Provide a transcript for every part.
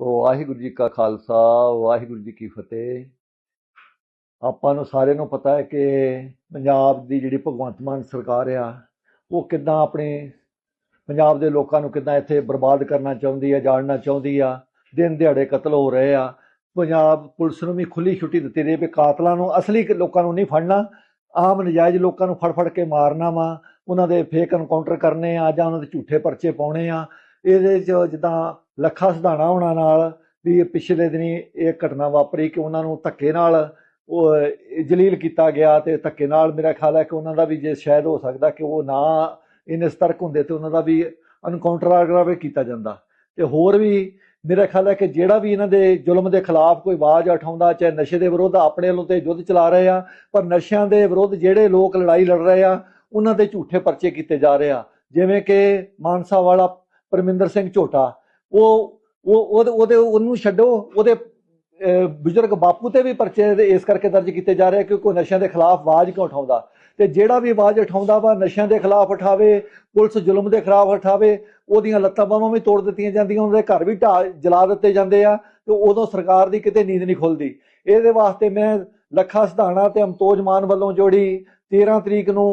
ਵਾਹਿਗੁਰੂ ਜੀ ਕਾ ਖਾਲਸਾ, ਵਾਹਿਗੁਰੂ ਜੀ ਕੀ ਫਤਿਹ। ਆਪਾਂ ਨੂੰ ਸਾਰਿਆਂ ਨੂੰ ਪਤਾ ਹੈ ਕਿ ਪੰਜਾਬ ਦੀ ਜਿਹੜੀ ਭਗਵੰਤ ਮਾਨ ਸਰਕਾਰ ਆ, ਉਹ ਕਿੱਦਾਂ ਆਪਣੇ ਪੰਜਾਬ ਦੇ ਲੋਕਾਂ ਨੂੰ ਕਿੱਦਾਂ ਇੱਥੇ ਬਰਬਾਦ ਕਰਨਾ ਚਾਹੁੰਦੀ ਆ, ਜਾਣਨਾ ਚਾਹੁੰਦੀ ਆ, ਦਿਨ ਦਿਹਾੜੇ ਕਤਲ ਹੋ ਰਹੇ ਆ। ਪੰਜਾਬ ਪੁਲਿਸ ਨੂੰ ਵੀ ਖੁੱਲੀ ਛੁੱਟੀ ਦਿੱਤੀ ਰਹੀ ਵੀ ਕਾਤਲਾਂ ਨੂੰ ਅਸਲੀ ਲੋਕਾਂ ਨੂੰ ਨਹੀਂ ਫੜਨਾ, ਆਮ ਨਜਾਇਜ਼ ਲੋਕਾਂ ਨੂੰ ਫੜ ਫੜ ਕੇ ਮਾਰਨਾ ਵਾ, ਉਹਨਾਂ ਦੇ ਫੇਕ ਐਨਕਾਊਂਟਰ ਕਰਨੇ ਆ ਜਾਂ ਉਹਨਾਂ ਦੇ ਝੂਠੇ ਪਰਚੇ ਪਾਉਣੇ ਆ। ਇਹਦੇ 'ਚ ਜਿੱਦਾਂ ਲੱਖਾ ਸਧਾਣਾ ਹੋਣਾ ਨਾਲ ਵੀ ਪਿਛਲੇ ਦਿਨੀ ਇਹ ਘਟਨਾ ਵਾਪਰੀ ਕਿ ਉਹਨਾਂ ਨੂੰ ਧੱਕੇ ਨਾਲ ਉਹ ਜਲੀਲ ਕੀਤਾ ਗਿਆ ਤੇ ਧੱਕੇ ਨਾਲ ਮੇਰਾ ਖਿਆਲ ਹੈ ਕਿ ਉਹਨਾਂ ਦਾ ਵੀ ਜੇ ਸ਼ਾਇਦ ਹੋ ਸਕਦਾ ਕਿ ਉਹ ਨਾ ਇੰਨੇ ਸਤਰਕ ਹੁੰਦੇ ਤੇ ਉਹਨਾਂ ਦਾ ਵੀ ਅਨਕਾਊਂਟਰ ਆਗਰਾਵੇ ਕੀਤਾ ਜਾਂਦਾ। ਤੇ ਹੋਰ ਵੀ ਮੇਰਾ ਖਿਆਲ ਹੈ ਕਿ ਜਿਹੜਾ ਵੀ ਇਹਨਾਂ ਦੇ ਜ਼ੁਲਮ ਦੇ ਖਿਲਾਫ ਕੋਈ ਆਵਾਜ਼ ਉਠਾਉਂਦਾ, ਚਾਹੇ ਨਸ਼ੇ ਦੇ ਵਿਰੁੱਧ ਆਪਣੇ ਵੱਲੋਂ ਤੇ ਯੁੱਧ ਚਲਾ ਰਹੇ ਆ, ਪਰ ਨਸ਼ਿਆਂ ਦੇ ਵਿਰੁੱਧ ਜਿਹੜੇ ਲੋਕ ਲੜਾਈ ਲੜ ਰਹੇ ਆ, ਉਹਨਾਂ ਦੇ ਝੂਠੇ ਪਰਚੇ ਕੀਤੇ ਜਾ ਰਹੇ ਆ। ਜਿਵੇਂ ਕਿ ਮਾਨਸਾ ਵਾਲਾ ਪਰਮਿੰਦਰ ਸਿੰਘ ਝੋਟਾ ਉਹ ਉਹ, ਉਹਦੇ ਉਹਨੂੰ ਛੱਡੋ, ਉਹਦੇ ਬਜ਼ੁਰਗ ਬਾਪੂ ਤੇ ਵੀ ਪਰਚੇ ਇਸ ਕਰਕੇ ਦਰਜ ਕੀਤੇ ਜਾ ਰਹੇ ਆ ਕਿਉਂਕਿ ਉਹ ਨਸ਼ਿਆਂ ਦੇ ਖਿਲਾਫ ਆਵਾਜ਼ ਕਿਉਂ ਉਠਾਉਂਦਾ? ਤੇ ਜਿਹੜਾ ਵੀ ਆਵਾਜ਼ ਉਠਾਉਂਦਾ ਵਾ, ਨਸ਼ਿਆਂ ਦੇ ਖਿਲਾਫ ਉਠਾਵੇ, ਪੁਲਿਸ ਜ਼ੁਲਮ ਦੇ ਖਿਲਾਫ ਉਠਾਵੇ, ਉਹਦੀਆਂ ਲੱਤਾਂ ਬਾਹਾਂ ਵੀ ਤੋੜ ਦਿੱਤੀਆਂ ਜਾਂਦੀਆਂ ਉਹਨਾਂ ਦੇ ਘਰ ਵੀ ਢਾਹ ਜਲਾ ਦਿੱਤੇ ਜਾਂਦੇ ਆ, ਤੇ ਉਦੋਂ ਸਰਕਾਰ ਦੀ ਕਿਤੇ ਨੀਂਦ ਨਹੀਂ ਖੁੱਲਦੀ। ਇਹਦੇ ਵਾਸਤੇ ਮੈਂ ਲੱਖਾ ਸਧਾਣਾ ਤੇ ਅਮਤੋਜ ਮਾਨ ਵੱਲੋਂ ਜੋੜੀ 13 ਤਰੀਕ ਨੂੰ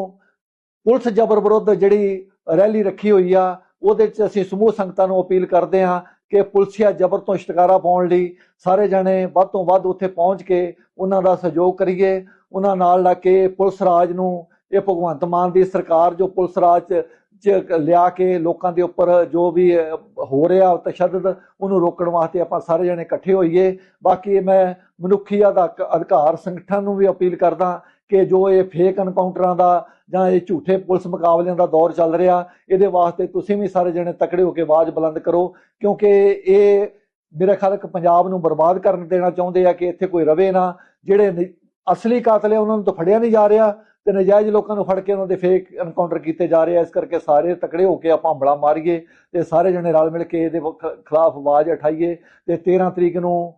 ਪੁਲਿਸ ਜ਼ਬਰ ਵਿਰੁੱਧ ਜਿਹੜੀ ਰੈਲੀ ਰੱਖੀ ਹੋਈ ਆ ਉਹਦੇ 'ਚ ਅਸੀਂ ਸਮੂਹ ਸੰਗਤਾਂ ਨੂੰ ਅਪੀਲ ਕਰਦੇ ਹਾਂ ਕਿ ਪੁਲਿਸੀਆ ਜ਼ਬਰ ਤੋਂ ਛੁਟਕਾਰਾ ਪਾਉਣ ਲਈ ਸਾਰੇ ਜਣੇ ਵੱਧ ਤੋਂ ਵੱਧ ਉੱਥੇ ਪਹੁੰਚ ਕੇ ਉਹਨਾਂ ਦਾ ਸਹਿਯੋਗ ਕਰੀਏ, ਉਹਨਾਂ ਨਾਲ ਲੱਗ ਕੇ ਪੁਲਿਸ ਰਾਜ ਨੂੰ, ਇਹ ਭਗਵੰਤ ਮਾਨ ਦੀ ਸਰਕਾਰ ਜੋ ਪੁਲਿਸ ਰਾਜ 'ਚ ਲਿਆ ਕੇ ਲੋਕਾਂ ਦੇ ਉੱਪਰ ਜੋ ਵੀ ਹੋ ਰਿਹਾ ਤਸ਼ੱਦਦ, ਉਹਨੂੰ ਰੋਕਣ ਵਾਸਤੇ ਆਪਾਂ ਸਾਰੇ ਜਣੇ ਇਕੱਠੇ ਹੋਈਏ। ਬਾਕੀ ਮੈਂ ਮਨੁੱਖੀ ਅਧਿਕ- ਅਧਿਕਾਰ ਸੰਗਠਨ ਨੂੰ ਵੀ ਅਪੀਲ ਕਰਦਾ ਕਿ ਜੋ ਇਹ ਫੇਕ ਐਨਕਾਊਂਟਰਾਂ ਦਾ ਜਾਂ ਇਹ ਝੂਠੇ ਪੁਲਿਸ ਮੁਕਾਬਲਿਆਂ ਦਾ ਦੌਰ ਚੱਲ ਰਿਹਾ, ਇਹਦੇ ਵਾਸਤੇ ਤੁਸੀਂ ਵੀ ਸਾਰੇ ਜਣੇ ਤਕੜੇ ਹੋ ਕੇ ਆਵਾਜ਼ ਬੁਲੰਦ ਕਰੋ, ਕਿਉਂਕਿ ਇਹ ਮੇਰਾ ਖਿਆਲ ਹੈ ਕਿ ਪੰਜਾਬ ਨੂੰ ਬਰਬਾਦ ਕਰਨ ਦੇਣਾ ਚਾਹੁੰਦੇ ਆ ਕਿ ਇੱਥੇ ਕੋਈ ਰਵੇ ਨਾ। ਜਿਹੜੇ ਨ- ਅਸਲੀ ਕਾਤਲ ਆ, ਉਹਨਾਂ ਨੂੰ ਤਾਂ ਫੜਿਆ ਨਹੀਂ ਜਾ ਰਿਹਾ ਤੇ ਨਜਾਇਜ਼ ਲੋਕਾਂ ਨੂੰ ਫੜ ਕੇ ਉਹਨਾਂ ਦੇ ਫੇਕ ਐਨਕਾਊਂਟਰ ਕੀਤੇ ਜਾ ਰਹੇ ਆ। ਇਸ ਕਰਕੇ ਸਾਰੇ ਤਕੜੇ ਹੋ ਕੇ ਆਪਾਂ ਹਮਲਾ ਮਾਰੀਏ ਤੇ ਸਾਰੇ ਜਣੇ ਰਲ ਮਿਲ ਕੇ ਇਹਦੇ ਖਿਲਾਫ ਆਵਾਜ਼ ਉਠਾਈਏ ਤੇ 13 ਤਰੀਕ ਨੂੰ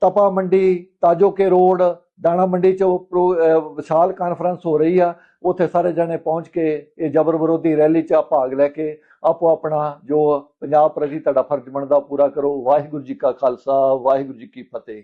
ਤਪਾ ਮੰਡੀ ਤਾਜੋਕੇ ਰੋਡ ਦਾਣਾ ਮੰਡੀ ਚ ਉਹ ਪ੍ਰੋ- ਵਿਸ਼ਾਲ ਕਾਨਫਰੰਸ ਹੋ ਰਹੀ ਆ, ਉੱਥੇ ਸਾਰੇ ਜਣੇ ਪਹੁੰਚ ਕੇ ਇਹ ਜ਼ਬਰ ਵਿਰੋਧੀ ਰੈਲੀ 'ਚ ਭਾਗ ਲੈ ਕੇ ਆਪੋ ਆਪਣਾ ਜੋ ਪੰਜਾਬ ਪ੍ਰਤੀ ਤੁਹਾਡਾ ਫਰਜ਼ ਬਣਦਾ ਪੂਰਾ ਕਰੋ। ਵਾਹਿਗੁਰੂ ਜੀ ਕਾ ਖਾਲਸਾ, ਵਾਹਿਗੁਰੂ ਜੀ ਕੀ ਫਤਿਹ।